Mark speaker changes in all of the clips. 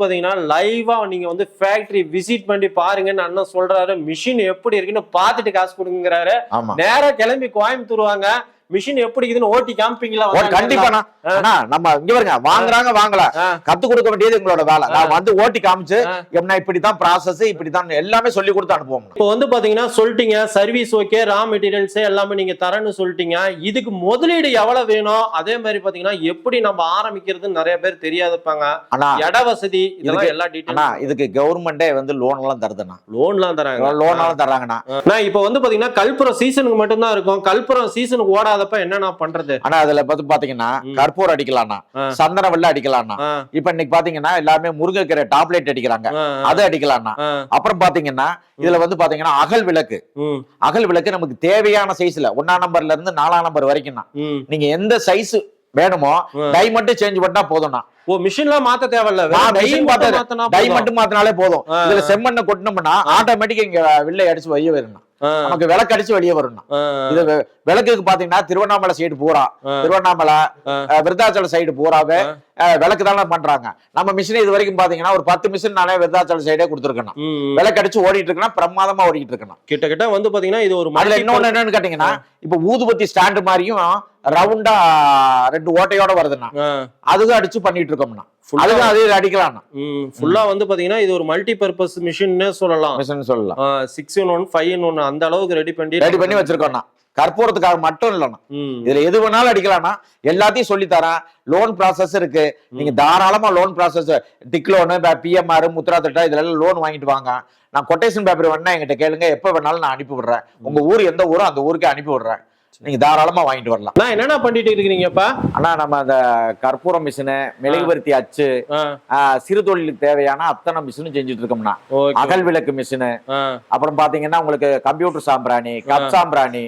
Speaker 1: பாத்தீங்கன்னா லைவா நீங்க வந்து ஃபேக்டரி விசிட் பண்ணி பாருங்கன்னு அண்ணன் சொல்றாரு. மிஷின் எப்படி இருக்குன்னு பார்த்துட்டு காசு கொடுங்கிறாரு
Speaker 2: ஆமா.
Speaker 1: நேரா கிளம்பி கோயம்புத்தூர் வாங்க. மிஷின் எப்படி இருக்குதுன்னு ஓட்டி காமிப்பீங்களா?
Speaker 2: கண்டிப்பாண்ணா நம்ம இங்க பாருங்க வாங்குறாங்க வாங்கல. கத்து கொடுக்க வேண்டியது எங்களோட வேலை. நான் வந்து ஓட்டி காமிச்சு. என்ன இப்படிதான் ப்ராசஸ் இப்படிதான் எல்லாமே சொல்லி கொடுத்து அனுப்புவோம்.
Speaker 1: இப்போ வந்து பாத்தீங்கன்னா சொல்லிட்டீங்க சர்வீஸ் ஓகே ரா மெட்டீரியல்ஸ் எல்லாமே நீங்க தரேன்னு சொல்லிட்டீங்க. இதுக்கு முதலீடு எவ்வளவு வேணும்? அதே மாதிரி பாத்தீங்கன்னா எப்படி நம்ம ஆரம்பிக்கிறதுன்னு நிறைய பேர் தெரியாதுப்பாங்க.
Speaker 2: ஆனா
Speaker 1: இட வசதி இதெல்லாம் எல்லா டீட்டெயில்
Speaker 2: இதுக்கு கவர்மெண்டே வந்து லோன் எல்லாம் தருதுண்ணா
Speaker 1: லோன்லாம் தராங்க.
Speaker 2: லோன் எல்லாம் தர்றாங்கண்ணா
Speaker 1: நான் இப்போ வந்து பாத்தீங்கன்னா கல்புரம் சீசனுக்கு மட்டும்தான் இருக்கும். கல்புரம் சீசனுக்கு ஓடாதப்ப என்னண்ணா பண்றது?
Speaker 2: ஆனா அதுல பார்த்து பாத்தீங்கன்னா அடிக்கலாம்ண்ணா.
Speaker 1: ஆ.
Speaker 2: சந்தன வெள்ளை அடிக்கலாம்ண்ணா.
Speaker 1: ஆ,
Speaker 2: இப்ப இன்னைக்கு பாத்தீங்கன்னா எல்லாமே முருங்கைக்கீரை டாப்லெட் அடிக்கிறாங்க. அது அடிக்கலாம்ண்ணா.
Speaker 1: ஆ,
Speaker 2: அப்புறம் பாத்தீங்கன்னா இதுல வந்து பாத்தீங்கன்னா அகல் விளக்கு. அகல் விளக்கு நமக்கு தேவையான சைஸ்ல ஒன்னாம் நம்பர்ல இருந்து நாலாம் நம்பர் வரைக்கும் தான். நீங்க எந்த சைஸ் வேணுமோ. டை மட்டும் சேஞ்ச் பண்ணா போதும்ண்ணா.
Speaker 1: ஓ மிஷின்லாம் மாத்த தேவையில்ல.
Speaker 2: டை. மட்டும் மாத்தினாலே போதும். இதுல செம்மண்ணை கொட்டினோம்னா ஆட்டோமேட்டிக்கா இங்க வில்லை அடிச்சு வெளியே வரணும்
Speaker 1: ஆ,
Speaker 2: நமக்கு விளக்கு அடிச்சு வெளியே வரணும் இது விளக்குக்கு பாத்தீங்கன்னா திருவண்ணாமலை சைடு பூரா. திருவண்ணாமலை விருத்தாச்சலம் சைடு பூராவே விளக்கு தானே பண்றாங்க. நம்ம மிஷின் இது வரைக்கும் பாத்தீங்கன்னா ஒரு பத்து மிஷின் நானே விருத்தாச்சலம் சைடே கொடுத்துருக்கணும். விளக்கு அடிச்சு ஓடிட்டு இருக்கணும் பிரமாதமா ஓடிட்டு இருக்கணும்.
Speaker 1: கிட்டத்தட்ட வந்து பாத்தீங்கன்னா இது ஒரு
Speaker 2: அதுல இன்னொன்னு என்னன்னு கேட்டீங்கன்னா இப்ப ஊதுபத்தி ஸ்டாண்டு மாதிரியும் ரவுண்டா ரெண்டு ஓட்டையோட வருதுண்ணா
Speaker 1: ஆ,
Speaker 2: அதுவும் அடிச்சு பண்ணிட்டு இருக்கோம்னா. அதுவும் அதே அடிக்கலாம்ண்ணா
Speaker 1: ம், ஃபுல்லா வந்து பாத்தீங்கன்னா இது ஒரு மல்டி பர்பஸ் மிஷின்னே சொல்லலாம்.
Speaker 2: மிஷின் சொல்லலாம்.
Speaker 1: Six in one five in one அந்த அளவுக்கு ரெடி பண்ணி
Speaker 2: ரெடி பண்ணி வச்சிருக்கோம்ண்ணா கற்பூரத்துக்காக மட்டும் இல்லைண்ணா. இதுல எது வேணாலும் அடிக்கலாம்னா எல்லாத்தையும் சொல்லி தரேன் லோன் ப்ராசஸ் இருக்கு நீங்க தாராளமா லோன் ப்ராசஸ் டிக் லோனு பிஎம்ஆர் முத்ரா திட்டம் இதுல எல்லாம் லோன் வாங்கிட்டு வாங்க. நான் கொட்டேஷன் பேப்பர் வேணா என்கிட்ட கேளுங்க. எப்ப வேணாலும் நான் அனுப்பி விடுறேன். உங்க ஊர் எந்த ஊரோ அந்த ஊருக்கு அனுப்பி விடுறேன். நீங்க தாராளமா வாங்கிட்டு வரலாம்.
Speaker 1: நான் என்னென்ன பண்ணிட்டு இருக்கிறீங்கப்பா?
Speaker 2: ஆனா நம்ம அந்த கற்பூரம் மிஷினு மெழுகுவர்த்தி அச்சு சிறு தொழிலுக்கு தேவையான அத்தனை மிஷினும் செஞ்சுட்டு இருக்கோம்னா அகல் விளக்கு மிஷினு அப்புறம் பாத்தீங்கன்னா உங்களுக்கு கம்ப்யூட்டர் சாம்பிராணி கப் சாம்பிராணி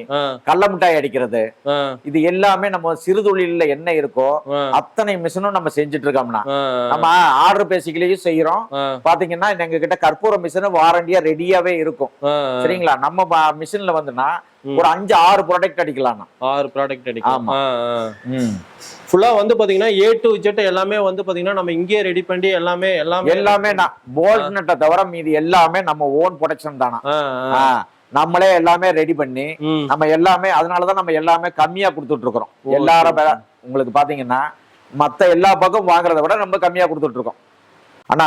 Speaker 2: கடல மிட்டாய் அடிக்கிறது. இது எல்லாமே நம்ம சிறு தொழில்ல என்ன இருக்கோ அத்தனை மிஷினும் நம்ம செஞ்சுட்டு இருக்கோம்னா நம்ம ஆர்டர் பேசிக்கலையும் செய்யறோம் பாத்தீங்கன்னா எங்க கிட்ட கற்பூர மிஷின் வாரண்டியா ரெடியாவே இருக்கும். சரிங்களா? நம்ம மிஷின்ல வந்துன்னா. ஒரு அஞ்சு ஆறு ப்ராடக்ட் அடிக்கலாம்னா.
Speaker 1: ஆறு ப்ராடக்ட். ஆ, ஃபுல்லா வந்து பாத்தீங்கன்னா ஏ டு ஜெட் எல்லாமே வந்து பாத்தீங்கன்னா நம்ம இங்கேயே ரெடி பண்ணி எல்லாமே எல்லாமே
Speaker 2: எல்லாமே போல்ட் நட்டை தவிர மீதி எல்லாமே நம்ம ஓன் ப்ரொடக்ஷன் தானா? நம்மளே எல்லாமே ரெடி பண்ணி நம்ம எல்லாமே அதனாலதான் நம்ம எல்லாமே கம்மியா கொடுத்துட்டு இருக்கிறோம். எல்லாரும் உங்களுக்கு பாத்தீங்கன்னா மத்த எல்லா பக்கம் வாங்குறத விட ரொம்ப கம்மியா கொடுத்துட்டு இருக்கோம் ஆனா.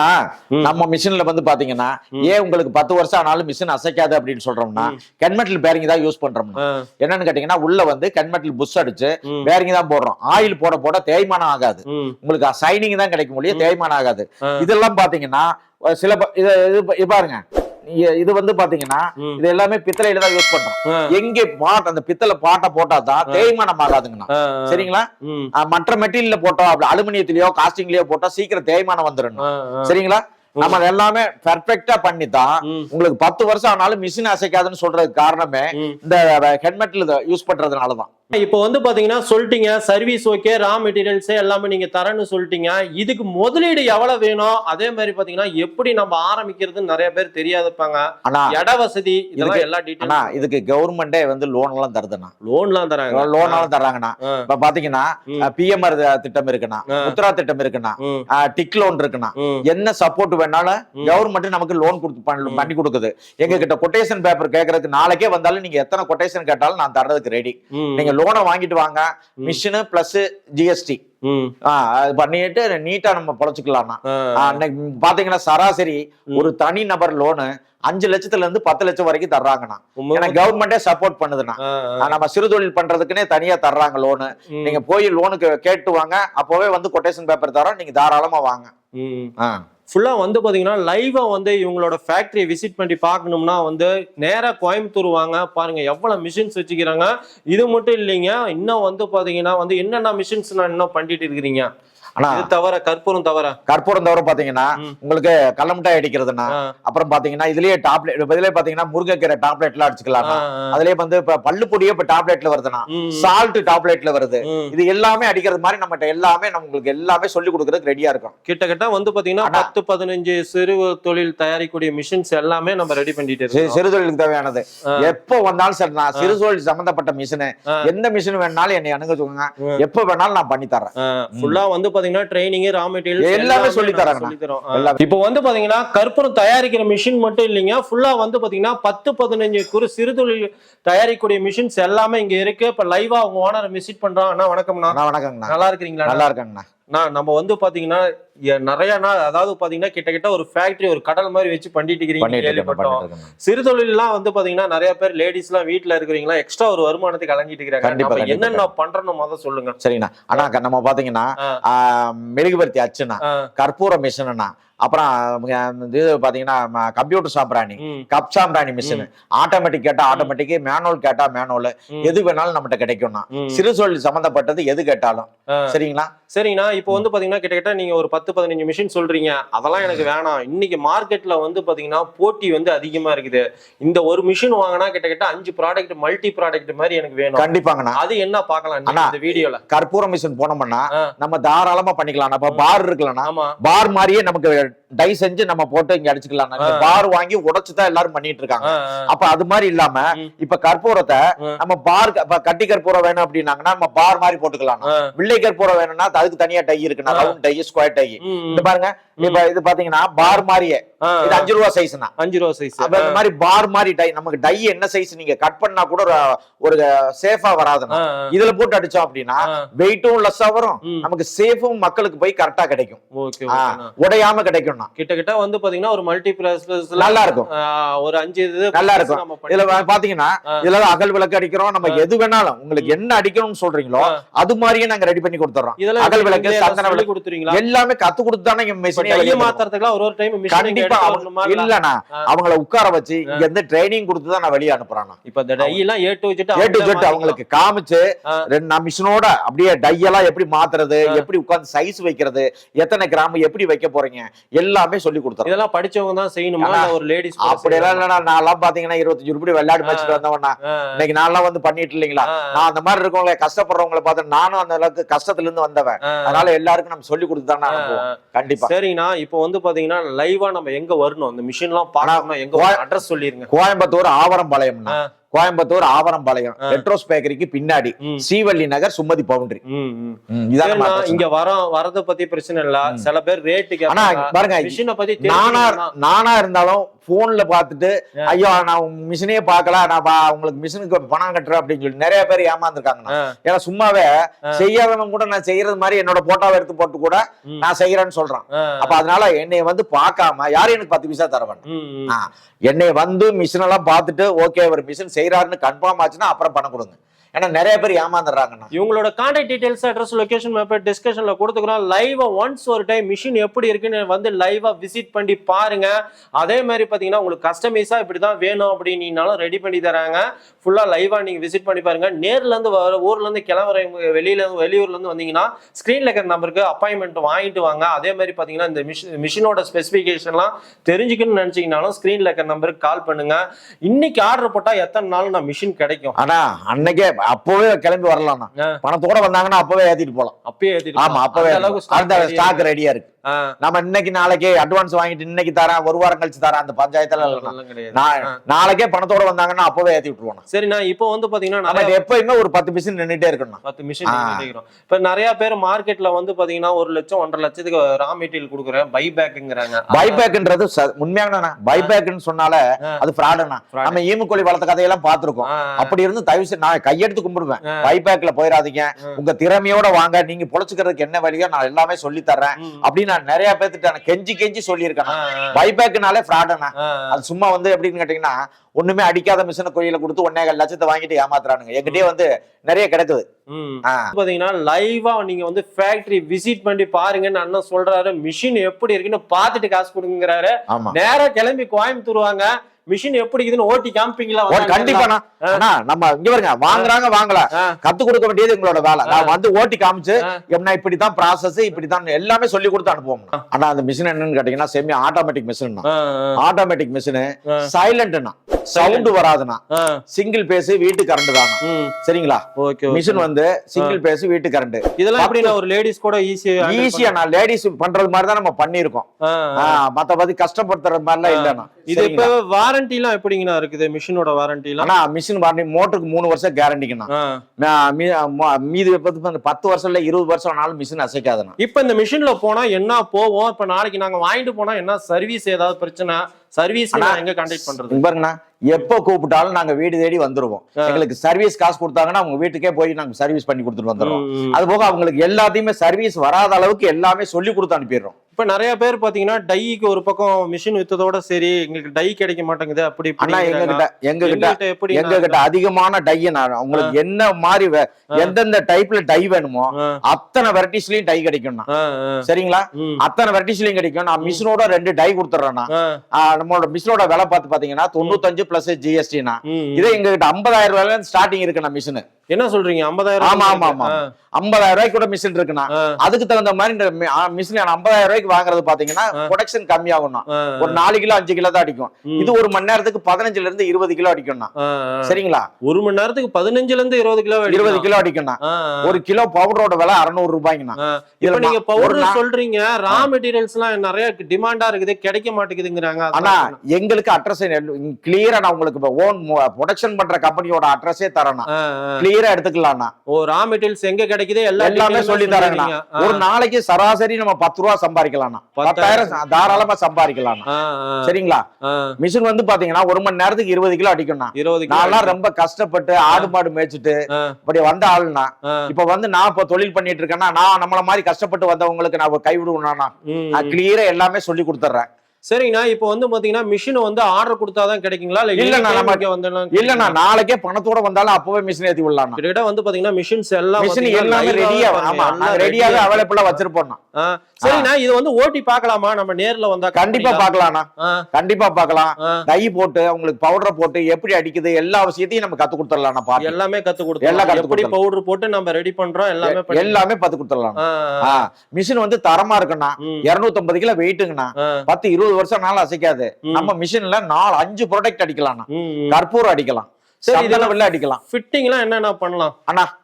Speaker 2: நம்ம மிஷின்ல வந்து பாத்தீங்கன்னா. ஏன் உங்களுக்கு பத்து வருஷம் ஆனாலும் மிஷின் அசைக்காது அப்படின்னு சொல்றோம்னா. கன்மெட்டல் பேரிங் தான் யூஸ் பண்றோம்னா.
Speaker 1: ஆ,
Speaker 2: என்னன்னு கேட்டீங்கன்னா உள்ள வந்து கன்மெட்டல் புஷ் அடிச்சு பேரிங் தான் போடுறோம். ஆயில் போட போட தேய்மானம் ஆகாது. உங்களுக்கு சைனிங் தான் கிடைக்கும் முடியும். தேய்மானம் ஆகாது. இதெல்லாம் பாத்தீங்கன்னா சில இது பாருங்க. இது வந்து பாத்தீங்கன்னா இது எல்லாமே பித்தளையில தான் யூஸ் பண்றோம். எங்க பாட் அந்த பித்தளை பாட்டை போட்டா தான்
Speaker 1: ஆ.
Speaker 2: தேய்மானம் ஆகாதுங்கண்ணா சரிங்களா? மற்ற மெட்டீரியல்ல போட்டோம் அப்படி அலுமினியத்திலயோ காஸ்டிங்லயோ போட்டா சீக்கிரம் தேய்மானம் வந்துடும்
Speaker 1: ஆ,
Speaker 2: சரிங்களா? நம்ம எல்லாமே பெர்ஃபெக்டா பண்ணி தான் உங்களுக்கு பத்து வருஷம் ஆனாலும் மிஷின் அசைக்காதுன்னு சொல்றதுக்கு காரணமே. இந்த ஹெல்மெட்ல யூஸ் பண்றதுனாலதான்
Speaker 1: இப்போ வந்து பாத்தீங்கன்னா சொல்லிட்டீங்க சர்வீஸ் ஓகே ரா மெட்டீரியல்ஸ் எல்லாமே நீங்க தரேன்னு சொல்லிட்டீங்க. இதுக்கு முதலீடு எவ்வளவு வேணும்? அதே மாதிரி பாத்தீங்கன்னா எப்படி நம்ம ஆரம்பிக்கிறதுன்னு நிறைய பேர் தெரியாதுப்பாங்க.
Speaker 2: ஆனா
Speaker 1: இட வசதி இதெல்லாம் எல்லா டீட்டெயில்
Speaker 2: இதுக்கு கவர்மெண்டே வந்து லோன் எல்லாம் தருதுண்ணா.
Speaker 1: லோன்லாம் தராங்க.
Speaker 2: லோன் எல்லாம் தர்றாங்கண்ணா
Speaker 1: ஆ,
Speaker 2: இப்ப பாத்தீங்கன்னா. பிஎம்ஆர் திட்டம் இருக்குண்ணா. முத்ரா திட்டம் இருக்குண்ணா. டிக் லோன் இருக்குண்ணா. என்ன சப்போர்ட் வேணாலும். கவர்மெண்ட் நமக்கு லோன் கொடுத்து பண்ண- கொடுக்குது. எங்க கிட்ட கொட்டேஷன் பேப்பர் கேட்கறதுக்கு நாளைக்கே வந்தாலும் நீங்க எத்தனை கொட்டேஷன் கேட்டாலும் நான் தர்றதுக்கு ரெடி நீங்க லோனை வாங்கிட்டு வாங்க. மிஷினு பிளஸ் ஜிஎஸ்டி பண்ணிட்டு நீட்டா நம்ம பொழைச்சுக்கலாம்னா. இன்னைக்கு பாத்தீங்கன்னா சராசரி. ஒரு தனி நபர் லோனு அஞ்சு லட்சத்துல இருந்து பத்து லட்சம் வரைக்கும் தர்றாங்கண்ணா. ஏன்னா கவர்மெண்டே சப்போர்ட் பண்ணுதுண்ணா. நம்ம சிறு தொழில் பண்றதுக்குன்னே தனியா தர்றாங்க லோனு நீங்க போய் லோனுக்கு கேட்டு வாங்க. அப்பவே வந்து கொட்டேஷன் பேப்பர் தரோம். நீங்க தாராளமா வாங்க.
Speaker 1: ஃபுல்லாக வந்து பார்த்தீங்கன்னா லைவாக வந்து இவங்களோட ஃபேக்ட்ரியை விசிட் பண்ணி பார்க்கணும்னா வந்து நேராக கோயம்புத்தூர் வாங்க. பாருங்க எவ்வளோ மிஷின்ஸ் வச்சுக்கிறாங்க. இது மட்டும் இல்லைங்க இன்னும் வந்து பார்த்தீங்கன்னா வந்து என்னென்ன மிஷின்ஸ் நான் இன்னும் பண்ணிட்டு இருக்கிறீங்க?
Speaker 2: ஆனா
Speaker 1: இது தவிர கற்பூரம் தவிர
Speaker 2: கற்பூரம் தவிர பாத்தீங்கன்னா. உங்களுக்கு கடல மிட்டாய் அடிக்கிறதுனா
Speaker 1: ஆ,
Speaker 2: அப்புறம் பாத்தீங்கன்னா இதுலயே டாப்லெட் இதுலயே பாத்தீங்கன்னா முருங்கைக்கீரை டாப்லெட் எல்லாம் அடிச்சுக்கலாம். அதுலயே வந்து இப்ப பல்லு பொடியே இப்ப டாப்லெட்ல வருதுண்ணா
Speaker 1: ம்,
Speaker 2: சால்ட் டாப்லெட்ல வருது. இது எல்லாமே அடிக்கிறது மாதிரி நம்மகிட்ட எல்லாமே நம்ம உங்களுக்கு எல்லாமே சொல்லி கொடுக்கறதுக்கு ரெடியா இருக்கும்
Speaker 1: கிட்டத்தட்ட வந்து பாத்தீங்கன்னா பத்து பதினஞ்சு சிறு தொழில் தயாரிக்கக்கூடிய மிஷின்ஸ் எல்லாமே நம்ம ரெடி பண்ணிட்டு
Speaker 2: சிறு தொழிலுக்கு தேவையானது. எப்போ வந்தாலும் சரி நான் சிறு தொழில் சம்பந்தப்பட்ட மிஷினு. எந்த மிஷின் வேணாலும் என்னை அணுக சொல்லுங்க. எப்போ வேணாலும் நான் பண்ணி தரேன்
Speaker 1: ஃபுல்லா வந்து பாத்தீங்கன்னா ட்ரைனிங் ரா மெட்டீரியல்
Speaker 2: எல்லாமே சொல்லித் தராங்கண்ணா.
Speaker 1: சொல்லி தரோம். இப்போ வந்து பாத்தீங்கன்னா கற்பூரம் தயாரிக்கிற மிஷின் மட்டும் இல்லைங்க. ஃபுல்லா வந்து பாத்தீங்கன்னா பத்து பதினஞ்சு குறு சிறுதொழில் தயாரிக்கக்கூடிய மிஷின்ஸ் எல்லாமே இங்க இருக்கு. இப்ப லைவா அவங்க ஓனரை விசிட் பண்றோம் அண்ணா வணக்கம்ண்ணா.
Speaker 2: அண்ணா வணக்கங்கண்ணா
Speaker 1: நல்லா இருக்கிறீங்களா
Speaker 2: நல்லா இருக்காங்கண்ணா.
Speaker 1: நான் நம்ம வந்து பாத்தீங்கன்னா நிறைய நாள் அதாவது பாத்தீங்கன்னா கிட்டத்தட்ட ஒரு ஃபேக்டரி ஒரு கடல் மாதிரி வச்சு பண்ணிட்டு இருக்கிறீங்க கேள்விப்பட்டோம்.
Speaker 2: இருக்கேன்.
Speaker 1: சிறுதொழில்லாம் வந்து பாத்தீங்கன்னா நிறைய பேர் லேடிஸ் எல்லாம் வீட்டுல இருக்கிறீங்களா எக்ஸ்ட்ரா ஒரு வருமானத்துக்கு கலங்கிட்டு இருக்கிறாங்க. என்னென்ன பண்றோம் முத சொல்லுங்க.
Speaker 2: அண்ணா க- நம்ம பாத்தீங்கன்னா அச்சுண்ணா
Speaker 1: ஆ,
Speaker 2: கற்பூர மிஷின்ண்ணா அப்புறம் இது பாத்தீங்கன்னா கம்ப்யூட்டர் சாம்பிராணி கப் சாம்பிராணி மிஷின் ஆட்டோமேட்டிக் கேட்டா ஆட்டோமேட்டிக் மேனுவல் கேட்டா மேனுவல். எது வேணாலும் நம்மகிட்ட கிடைக்கும்ண்ணா
Speaker 1: ம்.
Speaker 2: சிறு தொழில் சம்பந்தப்பட்டது எது கேட்டாலும். சரிங்களா?
Speaker 1: சரிங்கண்ணா. இப்போ வந்து பாத்தீங்கன்னா கிட்டத்தட்ட நீங்க ஒரு பத்து பதினஞ்சு மிஷின் சொல்றீங்க. அதெல்லாம் எனக்கு வேணாம். இன்னைக்கு மார்க்கெட்ல வந்து பாத்தீங்கன்னா போட்டி வந்து அதிகமா இருக்குது. இந்த ஒரு மிஷின் வாங்கினா கிட்டத்தட்ட அஞ்சு ப்ராடக்ட் மல்டி ப்ராடக்ட் மாதிரி எனக்கு வேணும்.
Speaker 2: கண்டிப்பாங்கண்ணா.
Speaker 1: அது என்ன பார்க்கலாம்
Speaker 2: அண்ணா.
Speaker 1: இந்த வீடியோல?
Speaker 2: கற்பூர மிஷின் போனோம்னா. நம்ம தாராளமா பண்ணிக்கலாம். நம்ம பார் இருக்குல்லண்ணா.
Speaker 1: ஆமா.
Speaker 2: பார் மாதிரியே நமக்கு டை செஞ்சு நம்ம போட்டு இங்க அடிச்சுக்கலாம். பார் வாங்கி உடைச்சு தான் எல்லாரும் பண்ணிட்டு இருக்காங்க. அப்ப அது மாதிரி இல்லாம. இப்ப கற்பூரத்தை. நம்ம பார் கட்டி கற்பூரம் வேணும் அப்படின்னாங்கன்னா நம்ம பார் மாதிரி போட்டுக்கலாம். வில்லை கற்பூரம் வேணும்னா அதுக்கு தனியா டை இருக்குண்ணா
Speaker 1: ஆ.
Speaker 2: Round die square die. இந்த பாருங்க. இப்ப இது பாத்தீங்கன்னா பார் மாதிரியே. இது அஞ்சு ரூபா சைஸ்னா
Speaker 1: அஞ்சு ரூபா சைஸ்
Speaker 2: அப்ப இந்த மாதிரி பார் மாதிரி டை நமக்கு டை என்ன சைஸ் நீங்க கட் பண்ணா கூட ஒரு- சேஃபா வராதுண்ணா. இதுல போட்டு அடிச்சோம் அப்படின்னா வெயிட்டும் லெஸ்ஸா வரும். நமக்கு சேஃபும் மக்களுக்கு போய் கரெக்டா கிடைக்கும்.
Speaker 1: ஓகே
Speaker 2: ஆ, கிடைக்கும்னா
Speaker 1: கிட்டத்தட்ட வந்து பாத்தீங்கன்னா ஒரு மல்டி
Speaker 2: நல்லா இருக்கும்
Speaker 1: ஒரு அஞ்சு இது
Speaker 2: நல்லா இருக்கும். இதுல பாத்தீங்கன்னா. இதுல அகல் விளக்கு அடிக்கிறோம் நம்ம எது வேணாலும் உங்களுக்கு என்ன அடிக்கணும்னு சொல்றீங்களோ. அது மாதிரியே நாங்க ரெடி பண்ணி கொடுத்துறோம்
Speaker 1: இதெல்லாம்
Speaker 2: அகல் விளக்கு, சந்தன விளக்கு.
Speaker 1: கொடுத்துறீங்களா
Speaker 2: எல்லாமே கத்து கொடுத்து தானே மெஷினே.
Speaker 1: மாத்துறதுக்குலாம் ஒரு ஒரு டைம்
Speaker 2: கண்டிப்பா
Speaker 1: ஆ.
Speaker 2: அவங்கள உட்கார வச்சு இங்க இருந்து ட்ரைனிங் கொடுத்து தான் நான் வெளியே அனுப்புறேன்
Speaker 1: இப்ப இந்த டை எல்லாம் A to Z
Speaker 2: A to Z அவங்களுக்கு காமிச்சு. ரெண்டு நான் மிஷினோட அப்படியே டை எல்லாம் எப்படி மாத்துறது. எப்படி உட்கார்ந்து சைஸ் வைக்கிறது எத்தனை கிராம் எப்படி வைக்க போறீங்க எல்லாமே சொல்லி கொடுத்துறோம்.
Speaker 1: இதெல்லாம் படிச்சவங்க தான் செய்யணுமா? ஒரு லேடிஸ்
Speaker 2: அப்படி எல்லாம் இல்லைண்ணா நான் எல்லாம் பாத்தீங்கன்னா இருபத்தஞ்சு ரூபாய் விளையாடு வச்சுட்டு வந்தவனா இன்னைக்கு நான்லாம் வந்து பண்ணிட்டு இல்லைங்களா? நான் அந்த மாதிரி இருக்கவங்க கஷ்டப்படுறவங்கள பார்த்து நானும் அந்த அளவுக்கு கஷ்டத்துல இருந்து வந்தவன் அதனால எல்லாருக்கும் நம்ம சொல்லி கொடுத்து தானே கண்டிப்பா.
Speaker 1: சரிங்கண்ணா. இப்போ வந்து பாத்தீங்கன்னா லைவா நம்ம எங்க வரணும்? இந்த மிஷின் எல்லாம் பார்க்கணும் எங்க அட்ரஸ் சொல்லிருங்க.
Speaker 2: கோயம்புத்தூர் ஆவரம்பாளையம்னா
Speaker 1: ஆ.
Speaker 2: கோயம்புத்தூர் ஆவரம்பாளையம். ரெட்ரோஸ் பேக்கரிக்கு பின்னாடி. சீவள்ளி நகர் சுமதி பவுண்டரி
Speaker 1: இங்க வரோம் வரத பத்தி பிரச்சனை இல்ல. சில பேர் ரேட்டு
Speaker 2: ஆனா பாருங்க நானா நானா இருந்தாலும் போன்ல பார்த்துட்டு. ஐயோ நான் மிஷினே பார்க்கல நான் உங்களுக்கு மிஷினுக்கு பணம் கட்டுறேன் அப்படின்னு சொல்லி நிறைய பேர் ஏமாந்துருக்காங்க ஏன்னா சும்மாவே
Speaker 1: ஆ.
Speaker 2: செய்யாதவங்க கூட நான் செய்யறது மாதிரி என்னோட போட்டோவை எடுத்து போட்டு கூட நான் செய்யறேன்னு சொல்றான். அப்ப அதனால என்னைய வந்து பார்க்காம யாரும் எனக்கு பத்து பைசா தர வேண்டாம் என்னைய வந்து மிஷின் எல்லாம் பார்த்துட்டு ஓகே ஒரு மிஷின் செய்யறாருன்னு கன்ஃபார்ம் ஆச்சுன்னா அப்புறம் பணம் கொடுங்க. ஏன்னா நிறைய பேர் ஏமாந்துடுறாங்கண்ணா.
Speaker 1: இவங்களோட contact details address location map டிஸ்கஷன்ல கொடுத்துக்கிறோம். லைவா ஒன்ஸ் ஒரு டைம் மிஷின் எப்படி இருக்குன்னு வந்து லைவா விசிட் பண்ணி பாருங்க. அதே மாதிரி பாத்தீங்கன்னா உங்களுக்கு கஸ்டமைஸா இப்படிதான் வேணும் அப்படின்னாலும் ரெடி பண்ணி தராங்க. ஃபுல்லா லைவா நீங்க விசிட் பண்ணி பாருங்க. நேர்ல இருந்து வர ஊர்ல இருந்து கிளம்புறவங்க வெளியில இருந்து வெளியூர்ல இருந்து வந்தீங்கன்னா ஸ்கிரீன்ல இருக்கிற நம்பருக்கு அப்பாயின்மெண்ட் வாங்கிட்டு வாங்க. அதே மாதிரி பாத்தீங்கன்னா இந்த மிஷின் மிஷினோட ஸ்பெசிஃபிகேஷன்லாம் தெரிஞ்சுக்கணும்னு நினைச்சீங்கனாலும் ஸ்கிரீன்ல இருக்கிற நம்பருக்கு கால் பண்ணுங்க. இன்னைக்கு ஆர்டர் போட்டா எத்தனை நாள் நான் மிஷின் கிடைக்கும்?
Speaker 2: ஆனா அன்னைக்கே அப்பவே கிளம்பி வரலாம்ண்ணா
Speaker 1: ஆ.
Speaker 2: பணத்தோட வந்தாங்கன்னா அப்பவே ஏத்திட்டு போலாம்
Speaker 1: அப்பயே ஏத்திட்டு
Speaker 2: ஆமா. அப்பவே
Speaker 1: அந்த
Speaker 2: ஸ்டாக் ரெடியா இருக்கு நம்ம இன்னைக்கு நாளைக்கே அட்வான்ஸ் வாங்கிட்டு இன்னைக்கு தரேன் ஒரு வாரம் கழிச்சு தரேன் அந்த பஞ்சாயத்துல. நாளைக்கே பணத்தோட வந்தாங்கன்னா அப்பவே ஏத்தி விட்டுருவோம்
Speaker 1: சரிண்ணா இப்போ வந்து பாத்தீங்கன்னா
Speaker 2: எப்பயுமே ஒரு பத்து மிஷின் நின்னுட்டே இருக்கணும்
Speaker 1: பத்து மிஷின் இப்ப நிறைய பேர் மார்க்கெட்ல வந்து பாத்தீங்கன்னா ஒரு லட்சம் ஒன்றரை லட்சத்துக்கு ரா மெட்டீரியல் கொடுக்குறேன் பை பேக்குங்கிறாங்க
Speaker 2: பைபேக்ன்றது உண்மையான பைபேக்னு சொன்னால
Speaker 1: ஆ.
Speaker 2: அது
Speaker 1: Fraud.
Speaker 2: நம்ம ஈமுக்கோழி வளர்த்த கதையெல்லாம் பார்த்திருக்கோம். அப்படி இருந்து தயவு நான் கையெடுத்து கும்பிடுவேன்.
Speaker 1: ஆ.
Speaker 2: பைபேக்ல போயிடாதீங்க. உங்க திறமையோட வாங்க. நீங்க பொழைச்சுக்கிறதுக்கு என்ன வழியோ நான் எல்லாமே சொல்லி தர்றேன். அப்படின்னு நான் நிறைய பேர்த்துட்டு நான் கெஞ்சி கெஞ்சி சொல்லியிருக்கேன். பைபேக்னாலே ஃப்ராடுண்ணா அது சும்மா வந்து எப்படின்னு கேட்டீங்கன்னா ஒண்ணுமே அடிக்காத மிஷினை கோயில கொடுத்து ஒன்னே லட்சத்தை வாங்கிட்டு ஏமாத்துறானுங்க. என்கிட்டயே வந்து நிறைய கிடைக்குது.
Speaker 1: பாத்தீங்கன்னா லைவா நீங்க வந்து ஃபேக்டரி விசிட் பண்ணி பாருங்கன்னு அண்ணன் சொல்றாரு. மிஷின் எப்படி இருக்குன்னு பார்த்துட்டு காசு கொடுங்கிறாரு
Speaker 2: ஆமா.
Speaker 1: நேரா கிளம்பி கோயம்புத்தூர் வாங்க. மிஷின் எப்படி இருக்குதுன்னு ஓட்டி காமிப்பீங்களா?
Speaker 2: அண்ணா, நம்ம இங்க பாருங்க வாங்குறாங்க வாங்கல. கத்து கொடுக்க வேண்டியது உங்களோட வேலை. நான் வந்து ஓட்டி காமிச்சு. எப்படின்னா இப்படித்தான் ப்ராசஸ் இப்படித்தான் எல்லாமே சொல்லி கொடுத்து அனுப்புவோம். ஆனா அந்த மிஷின் என்னன்னு கேட்டீங்கன்னா semi automatic machine automatic machine. சைலண்ட்னா sound வராதுண்ணா.
Speaker 1: ஆ,
Speaker 2: சிங்கிள் பேஸ் வீட்டு கரண்ட் தானா சரிங்களா?
Speaker 1: ஓகே.
Speaker 2: மிஷின் வந்து சிங்கிள் பேஸ் வீட்டு கரண்ட்
Speaker 1: இதெல்லாம் எப்படி ஒரு லேடிஸ் கூட ஈஸியா
Speaker 2: ஈஸியா நான் லேடிஸ் பண்றது மாதிரி தான் நம்ம பண்ணிருக்கோம் மத்தபடி கஷ்டப்படுத்துற மாதிரிலாம் இல்லண்ணா.
Speaker 1: இது இப்ப வாரண்டி எல்லாம் எப்படிங்கண்ணா இருக்குது? மிஷினோட வாரண்டி எல்லாம்
Speaker 2: ஆனா மிஷின் வாரண்டி மோட்டருக்கு மூணு வருஷம் கேரண்டிங்கண்ணா. மீதி பத்து வருஷம் இல்ல இருபது வருஷம் ஆனாலும் மிஷின் அசைக்காதுண்ணா.
Speaker 1: இப்ப இந்த மிஷின்ல போனா என்ன போவோம்? இப்ப நாளைக்கு நாங்க வாங்கிட்டு போனா என்ன சர்வீஸ் ஏதாவது பிரச்சனை? சர்வீஸ் எங்க கான்டாக்ட் பண்றது?
Speaker 2: பாருங்கண்ணா எப்ப கூப்பிட்டாலும் நாங்க வீடு தேடி வந்துருவோம். எங்களுக்கு சர்வீஸ் காசு கொடுத்தாங்கன்னா அவங்க வீட்டுக்கே போய் நாங்க சர்வீஸ் பண்ணி கொடுத்துட்டு வந்துடுறோம்
Speaker 1: ம், ம்.
Speaker 2: அது போக அவங்களுக்கு எல்லாத்தையுமே சர்வீஸ் வராத அளவுக்கு எல்லாமே சொல்லி கொடுத்து அனுப்பிடுறோம்.
Speaker 1: இப்ப நிறைய பேர் பாத்தீங்கன்னா டைக்கு ஒரு பக்கம் மிஷின் வித்ததோட சரி எங்களுக்கு டை கிடைக்க மாட்டேங்குது அப்படி
Speaker 2: ஆனா எங்க கிட்ட எங்க கிட்ட
Speaker 1: எங்ககிட்ட எப்படி
Speaker 2: எங்க கிட்ட அதிகமான டை நான் உங்களுக்கு என்ன மாதிரி எந்தெந்த டைப்ல டை வேணுமோ அத்தனை வெரைட்டிஸ்லயும் டை
Speaker 1: ஆ,
Speaker 2: சரிங்களா? அத்தனை வெரைட்டிஸ்லயும் கிடைக்கும். நான் மிஷினோட ரெண்டு டை கொடுத்துட்றேன்னா நம்மளோட மிஷினோட விலை பார்த்து பாத்தீங்கன்னா தொண்ணூத்தஞ்சு பிளஸ் ஜிஎஸ்டினா. இதே எங்க கிட்ட ஐம்பதாயிரம் ரூபாயில ஸ்டார்டிங் இருக்குண்ணா மிஷின்
Speaker 1: என்ன சொல்றீங்க? ஐம்பதாயிரம்
Speaker 2: ஆமா ஆமா ஆமா. ஐம்பதாயிரம் ரூபாய்க்கு கூட மிஷின் இருக்குண்ணா. அதுக்கு தகுந்த மாதிரி இந்த மிஷின் ஐம்பதாயிரம் ரூபாய்க்கு வாங்குறது பாத்தீங்கன்னா ப்ரொடக்ஷன் கம்மியாகும்ண்ணா. ஒரு நாலு கிலோ அஞ்சு கிலோ தான் அடிக்கும். இது ஒரு மணி நேரத்துக்கு பதினஞ்சுல இருந்து இருபது கிலோ அடிக்கும்ண்ணா. சரிங்களா?
Speaker 1: ஒரு மணி நேரத்துக்கு பதினஞ்சுல இருந்து இருபது கிலோ
Speaker 2: இருபது கிலோ
Speaker 1: ஆ.
Speaker 2: ஒரு கிலோ பவுடரோட விலை அறுநூறு. இதுல
Speaker 1: இப்ப நீங்க பவுடர் சொல்றீங்க ரா மெட்டீரியல்ஸ் எல்லாம் நிறைய டிமாண்டா இருக்குது கிடைக்க மாட்டேங்குதுங்கிறாங்க
Speaker 2: ஆனா எங்களுக்கு அட்ரஸ் கிளியரா நான் உங்களுக்கு ஓன் ப்ரொடக்ஷன் பண்ற கம்பெனியோட அட்ரஸே
Speaker 1: ஆ.
Speaker 2: கிளியரா எடுத்துக்கலாம்ண்ணா.
Speaker 1: ஓ ரா மெட்டீரியல்ஸ் எங்க கிடைக்குது எல்லா
Speaker 2: எல்லாமே சொல்லி தரேங்கண்ணா. ஒரு நாளைக்கு சராசரி நம்ம பத்து ரூபா சம்பாதிக்கலாம்ண்ணா.
Speaker 1: பத்தாயிரம்.
Speaker 2: தாராளமா
Speaker 1: ஆ,
Speaker 2: சரிங்களா. மிஷின் வந்து பாத்தீங்கன்னா ஒரு மணி நேரத்துக்கு இருபது கிலோ அடிக்கும்ண்ணா.
Speaker 1: இருபது
Speaker 2: நான்லாம் ரொம்ப கஷ்டப்பட்டு ஆடு மாடு மேய்ச்சிட்டு இப்படி வந்த ஆளுண்ணா.
Speaker 1: ஆ.
Speaker 2: இப்ப வந்து நான் இப்ப தொழில் பண்ணிட்டு இருக்கேன்னா நான் நம்மள மாதிரி கஷ்டப்பட்டு வந்தவங்களுக்கு நான் கை விடுவேனா
Speaker 1: ம்,
Speaker 2: நான் கிளியரா எல்லாமே சொல்லி கொடுத்துட்றேன்.
Speaker 1: சரிங்கண்ணா இப்போ வந்து பாத்தீங்கன்னா மிஷின் வந்து ஆர்டர் கொடுத்தாதான் கிடைக்குங்களா? இல்ல
Speaker 2: நம்ம-
Speaker 1: இங்க வந்தாலும்
Speaker 2: இல்லண்ணா நாளைக்கே பணத்தோட வந்தாலும் அப்பவே மிஷின் ஏத்தி விடலாம்ண்ணா
Speaker 1: கிட்டத்தட்ட வந்து பாத்தீங்கன்னா மிஷின்ஸ் எல்லாம்
Speaker 2: மிஷின் எல்லாமே ரெடியா ஆமா ரெடியாவே அவைலபிளா வச்சிருப்போம்ண்ணா.
Speaker 1: ஆ, சரிண்ணா இது வந்து ஓட்டி பார்க்கலாமா? நம்ம நேர்ல வந்தா
Speaker 2: கண்டிப்பா? பாக்கலாம்ண்ணா கண்டிப்பா பாக்கலாம். டை போட்டு அவங்களுக்கு பவுடர் போட்டு எப்படி அடிக்குது எல்லா விஷயத்தையும் நம்ம கத்து கொடுத்துடலாம் பாட்டு.
Speaker 1: எல்லாமே கத்து
Speaker 2: எல்லாம்
Speaker 1: கொடுத்தோம்
Speaker 2: கத்து
Speaker 1: எப்படி. பவுடர் போட்டு நம்ம ரெடி பண்றோம் எல்லாமே
Speaker 2: எல்லாமே பத்து கொடுத்துடலாம் மிஷின் வந்து தரமா இருக்குண்ணா.
Speaker 1: ம்,
Speaker 2: இருநூத்தம்பது கிலோ வெயிட்டுங்கண்ணா பத்து இருபது வருஷம் நாள் அசைக்காது. நம்ம மிஷின்ல நாலு அஞ்சு ப்ராடக்ட் அடிக்கலாம்ண்ணா.
Speaker 1: ம், ம்.
Speaker 2: கற்பூரம் அடிக்கலாம்.
Speaker 1: சரி, இதெல்லாம்
Speaker 2: வெள்ளை அடிக்கலாம்.
Speaker 1: ஃபிட்டிங் எல்லாம் என்னென்ன பண்ணலாம்?
Speaker 2: அண்ணா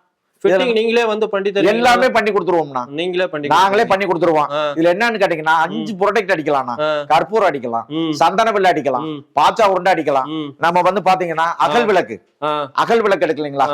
Speaker 1: நீங்களே வந்து பண்ணி?
Speaker 2: எல்லாமே பண்ணி கொடுத்துருவோம்ண்ணா.
Speaker 1: நீங்களே பண்ணி
Speaker 2: நாங்களே பண்ணி கொடுத்துருவோம். இதுல என்னன்னு கேட்டீங்கன்னா அஞ்சு ப்ராடக்ட் அடிக்கலாம்ண்ணா.
Speaker 1: ஆ,
Speaker 2: கற்பூரம் அடிக்கலாம். சந்தன வெள்ளை அடிக்கலாம். பாச்சா உருண்டை அடிக்கலாம். நம்ம வந்து பாத்தீங்கன்னா அகல் விளக்கு. அகல் விளக்கு எடுக்கலீங்களா?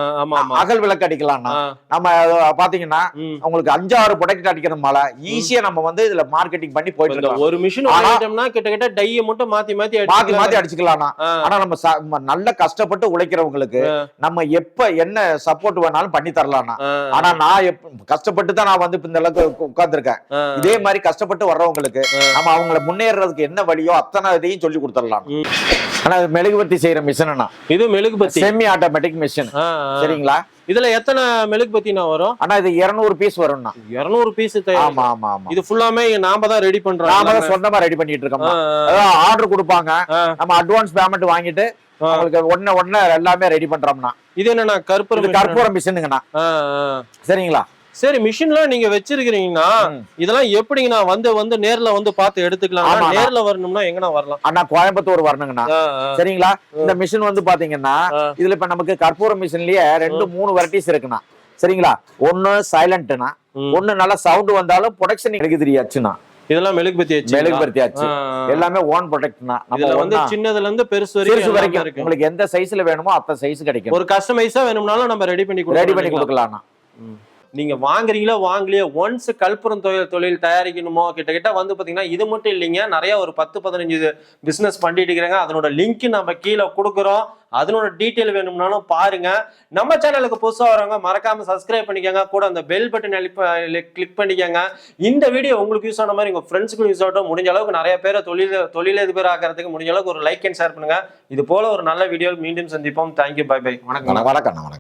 Speaker 2: அகல் விளக்கு அடிக்கலாம்ண்ணா.
Speaker 1: ஆ,
Speaker 2: நம்ம பாத்தீங்கன்னா. உங்களுக்கு அஞ்சாறு ப்ராடக்ட் அடிக்கிறதுனால ஈஸியா நம்ம வந்து இதுல மார்க்கெட்டிங் பண்ணி போயிட்டு
Speaker 1: இந்த
Speaker 2: இருக்கலாம்
Speaker 1: ஒரு மிஷின்
Speaker 2: ஆனா-
Speaker 1: வாங்கிட்டோம்னா கிட்டத்தட்ட டையை மட்டும் மாத்தி மாத்தி
Speaker 2: மாத்தி. மாத்தி அடிச்சுக்கலாம்ண்ணா.
Speaker 1: ஆ,
Speaker 2: ஆனா நம்ம நல்ல கஷ்டப்பட்டு உழைக்கிறவங்களுக்கு. நம்ம எப்ப என்ன சப்போர்ட் வேணாலும் பண்ணி தரலாம்ண்ணா.
Speaker 1: ஆ,
Speaker 2: ஆனா நான் கஷ்டப்பட்டு தான் நான் வந்து இந்த அளவுக்கு உட்கார்ந்துருக்கேன். இதே மாதிரி கஷ்டப்பட்டு வர்றவங்களுக்கு. நம்ம அவங்கள முன்னேறதுக்கு என்ன வழியோ அத்தனை இதையும் சொல்லி கொடுத்துடலாம். ஆனா இது மெழுகுபத்தி செய்யற மிஷின்
Speaker 1: இது மெழுகுபத்தி
Speaker 2: செமி ஆட்டோமேட்டிக் மிஷின். சரிங்களா?
Speaker 1: இதுல எத்தனை மெழுகுபத்தினா வரும்?
Speaker 2: ஆனா இது 200 பீஸ் வரும்ண்ணா.
Speaker 1: இருநூறு பீஸ்
Speaker 2: ஆமா ஆமா ஆமா.
Speaker 1: இது ஃபுல்லாமே நாம தான் ரெடி பண்றோம்
Speaker 2: நாம. தான் சொந்தமா ரெடி பண்ணிட்டு இருக்கோம் ஆர்டர் கொடுப்பாங்க. நம்ம அட்வான்ஸ் பேமெண்ட் வாங்கிட்டு. அவங்களுக்கு ஒண்ணு ஒண்ணு எல்லாமே ரெடி பண்றோம்னா.
Speaker 1: இது என்னன்னா
Speaker 2: இது கற்பூரம் மிஷினுங்கண்ணா சரிங்களா?
Speaker 1: சரி மிஷின்லாம் நீங்க வச்சிருக்கீங்கன்னா
Speaker 2: ம்.
Speaker 1: இதெல்லாம் எப்படிங்கண்ணா வந்து வந்து நேர்ல வந்து பார்த்து எடுத்துக்கலாம். நேர்ல வரணும்னா எங்கண்ணா வரலாம்?
Speaker 2: அண்ணா கோயம்புத்தூர் வரணுங்கண்ணா. சரிங்களா? இந்த மிஷின் வந்து பாத்தீங்கன்னா. இதுல இப்ப நமக்கு கற்பூரம் மிஷின்லயே ரெண்டு மூணு வெரைட்டிஸ் இருக்குண்ணா. சரிங்களா? ஒண்ணு சைலண்ட்னா. ஒண்ணு நல்லா சவுண்ட் வந்தாலும் ப்ரொடக்ஷன் எனக்கு தெரியாச்சுண்ணா.
Speaker 1: இதெல்லாம் மெழுகுபத்தி வச்சு
Speaker 2: மெழுகுபருத்தி ஆச்சு எல்லாமே ஓன் ப்ரொடக்ட்னா
Speaker 1: இதுல
Speaker 2: நம்ம
Speaker 1: வந்து சின்னதுல இருந்து பெருசு
Speaker 2: பெருசு
Speaker 1: வரைக்கும்.
Speaker 2: உங்களுக்கு எந்த சைஸ்ல வேணுமோ அத்த சைஸ் கிடைக்கும்.
Speaker 1: ஒரு கஸ்டமைஸா வேணும்னாலும் நம்ம ரெடி பண்ணி
Speaker 2: ரெடி பண்ணி
Speaker 1: கொடுக்கலாம்
Speaker 2: நீங்கள்
Speaker 1: நீங்க வாங்குறீங்களோ வாங்கலையோ ஒன்ஸ் கல்புரம் தொழில் தொழில் தயாரிக்கணுமோ கிட்டத்தட்ட வந்து பாத்தீங்கன்னா இது மட்டும் இல்லைங்க. நிறைய ஒரு பத்து பதினஞ்சு பிசினஸ் பண்ணிட்டு இருக்கிறாங்க. அதனோட லிங்க் நம்ம கீழே கொடுக்குறோம். அதனோட டீட்டெயில் வேணும்னாலும் பாருங்க. நம்ம சேனலுக்கு புதுசாக வரவங்க மறக்காம சப்ஸ்கிரைப் பண்ணிக்கோங்க. கூட அந்த பெல் பட்டன் கிளிக் பண்ணிக்கோங்க. இந்த வீடியோ உங்களுக்கு யூஸ் ஆன மாதிரி உங்க ஃப்ரெண்ட்ஸுக்கும் யூஸ் ஆகட்டும். முடிஞ்ச அளவுக்கு நிறைய பேரை தொழில் தொழிலதிபர் ஆகிறதுக்கு முடிஞ்ச அளவுக்கு ஒரு லைக் அண்ட் ஷேர் பண்ணுங்க. இது போல ஒரு நல்ல வீடியோ மீண்டும் சந்திப்போம். தேங்க்யூ பை பை
Speaker 2: வணக்கம். வணக்கம்.